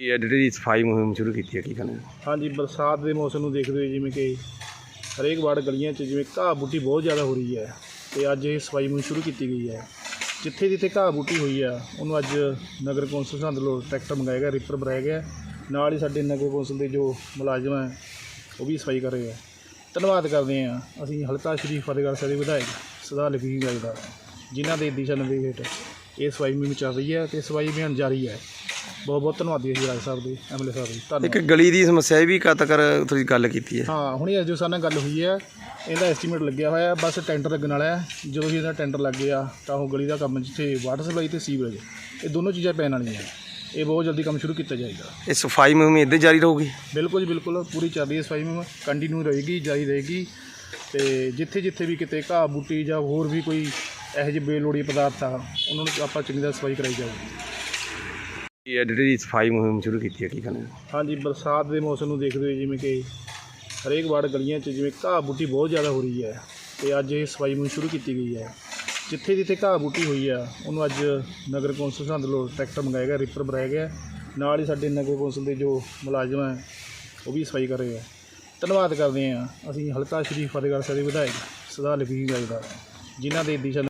ਇਹ ਹੈ ਸਫ਼ਾਈ ਮੁਹਿੰਮ ਸ਼ੁਰੂ ਕੀਤੀ ਹੈ ਕੀ ਕਹਿੰਦੇ ਹਾਂਜੀ, ਬਰਸਾਤ ਦੇ ਮੌਸਮ ਨੂੰ ਦੇਖਦੇ ਹੋਏ ਜਿਵੇਂ ਕਿ ਹਰੇਕ ਵਾਰਡ ਗਲੀਆਂ 'ਚ ਜਿਵੇਂ ਘਾਹ ਬੂਟੀ ਬਹੁਤ ਜ਼ਿਆਦਾ ਹੋ ਰਹੀ ਹੈ ਤੇ ਅੱਜ ਇਹ ਸਫ਼ਾਈ ਮੁਹਿੰਮ ਸ਼ੁਰੂ ਕੀਤੀ ਗਈ ਹੈ। ਜਿੱਥੇ ਜਿੱਥੇ ਘਾਹ ਬੂਟੀ ਹੋਈ ਆ, ਉਹਨੂੰ ਅੱਜ ਨਗਰ ਕੌਂਸਲ ਸੰਦ ਲੋ ਟਰੈਕਟਰ ਮੰਗਾਇਆ ਗਿਆ, ਰਿਪਰ ਬਣਾਇਆ ਗਿਆ। ਨਾਲ ਹੀ ਸਾਡੇ ਨਗਰ ਕੌਂਸਲ ਦੇ ਜੋ ਮੁਲਾਜ਼ਮ ਹੈ, ਉਹ ਵੀ ਸਫ਼ਾਈ ਕਰ ਰਹੇ ਆ। ਧੰਨਵਾਦ ਕਰਦੇ ਹਾਂ, ਅਸੀਂ ਹਲਕਾ ਸ਼੍ਰੀ ਫਤਿਹਗੜ੍ਹ ਸਾਹਿਬ ਦੇ ਵਿਧਾਇਕ ਸਰਦਾਰ ਲਖੀ ਸਿੰਘ ਦਾ, ਜਿਨ੍ਹਾਂ ਦੇ ਦਿਸ਼ਾ ਨਿਰਦੇਸ਼ ਹੇਠ ਇਹ ਸਫ਼ਾਈ ਮੁਹਿੰਮ ਚੱਲ ਰਹੀ ਹੈ ਤੇ ਸਫ਼ਾਈ ਅਭਿਆਨ ਜਾਰੀ ਹੈ। ਬਹੁਤ ਬਹੁਤ ਧੰਨਵਾਦੀ ਹਾਂ ਜੀ ਰਾਜ ਸਾਹਿਬ ਦੇ ਐਮਐਲਏ ਸਾਹਿਬ ਦੇ ਧੰਨਵਾਦ। ਇੱਕ ਗਲੀ ਦੀ ਸਮੱਸਿਆ ਇਹ ਵੀ ਕਦ ਤੱਕ ਤੁਸੀਂ ਗੱਲ ਕੀਤੀ ਹੈ। ਹਾਂ ਹੁਣੇ ਅੱਜ ਸਾਡੇ ਨਾਲ ਗੱਲ ਹੋਈ ਹੈ ਇਹਦਾ ਐਸਟੀਮੇਟ ਲੱਗਿਆ ਹੋਇਆ ਹੈ ਬਸ ਟੈਂਡਰ ਲੱਗਣ ਵਾਲਾ ਹੈ ਜਦੋਂ ਹੀ ਇਹਦਾ ਟੈਂਡਰ ਲੱਗ ਗਿਆ ਤਾਂ ਉਹ ਗਲੀ ਦਾ ਕੰਮ ਜਿੱਥੇ ਵਾਟਰ ਸਪਲਾਈ ਤੇ ਸੀਵਰੇਜ ਇਹ ਦੋਨੋਂ ਚੀਜ਼ਾਂ ਪੈਣ ਵਾਲੀਆਂ ਇਹ ਬਹੁਤ ਜਲਦੀ ਕੰਮ ਸ਼ੁਰੂ ਕੀਤਾ ਜਾਏਗਾ। ਇਹ ਸਫ਼ਾਈ ਮੁਹਿੰਮ ਇੱਦਾਂ ਜਾਰੀ ਰਹੂਗੀ? ਬਿਲਕੁਲ ਜੀ ਬਿਲਕੁਲ ਪੂਰੀ ਚੱਲ ਰਹੀ ਹੈ ਸਫ਼ਾਈ ਮੁਹਿੰਮ ਕੰਟੀਨਿਊ ਰਹੇਗੀ ਜਾਰੀ ਰਹੇਗੀ। ਤੇ ਜਿੱਥੇ ਜਿੱਥੇ ਵੀ ਕਿਤੇ ਘਾਹ ਬੂਟੀ ਜਾਂ ਹੋਰ ਵੀ ਕੋਈ ਇਹੋ ਜਿਹੇ ਬੇਲੋੜੀ ਪਦਾਰਥ ਆ ਉਹਨਾਂ ਨੂੰ ਆਪਾਂ ਚੰਗੀ ਤਰ੍ਹਾਂ ਸਫ਼ਾਈ ਕਰਾਈ ਜਾਊਗੀ। ਇਹ ਜਿਹੜੀ ਸਫ਼ਾਈ ਮੁਹਿੰਮ ਸ਼ੁਰੂ ਕੀਤੀ ਹੈ, ਕੀ ਕਹਿੰਦੇ ਹਾਂਜੀ, ਬਰਸਾਤ ਦੇ ਮੌਸਮ ਨੂੰ ਦੇਖਦੇ ਹੋਏ ਜਿਵੇਂ ਕਿ ਹਰੇਕ ਵਾਰਡ ਗਲੀਆਂ 'ਚ ਜਿਵੇਂ ਘਾਹ ਬੂਟੀ ਬਹੁਤ ਜ਼ਿਆਦਾ ਹੋ ਰਹੀ ਹੈ ਤੇ ਅੱਜ ਇਹ ਸਫ਼ਾਈ ਮੁਹਿੰਮ ਸ਼ੁਰੂ ਕੀਤੀ ਗਈ ਹੈ। ਜਿੱਥੇ ਜਿੱਥੇ ਘਾਹ ਬੂਟੀ ਹੋਈ ਆ, ਉਹਨੂੰ ਅੱਜ ਨਗਰ ਕੌਂਸਲ ਸੰਦ ਲੋ ਟਰੈਕਟਰ ਮੰਗਾਇਆ ਗਿਆ, ਰਿਪਰ ਬਣਾਇਆ ਗਿਆ। ਨਾਲ ਹੀ ਸਾਡੇ ਨਗਰ ਕੌਂਸਲ ਦੇ ਜੋ ਮੁਲਾਜ਼ਮ ਹੈ, ਉਹ ਵੀ ਸਫ਼ਾਈ ਕਰ ਰਹੇ ਆ। ਧੰਨਵਾਦ ਕਰਦੇ ਹਾਂ ਅਸੀਂ ਹਲਕਾ ਸ਼੍ਰੀ ਫਤਿਹਗੜ੍ਹ ਸਾਹਿਬ ਦੇ ਵਿਧਾਇਕ ਸਰਦਾਰ ਲਖਵੀਰ ਸਿੰਘ ਦਾ, ਜਿਨ੍ਹਾਂ ਦੇ ਦਿਸ਼ਾ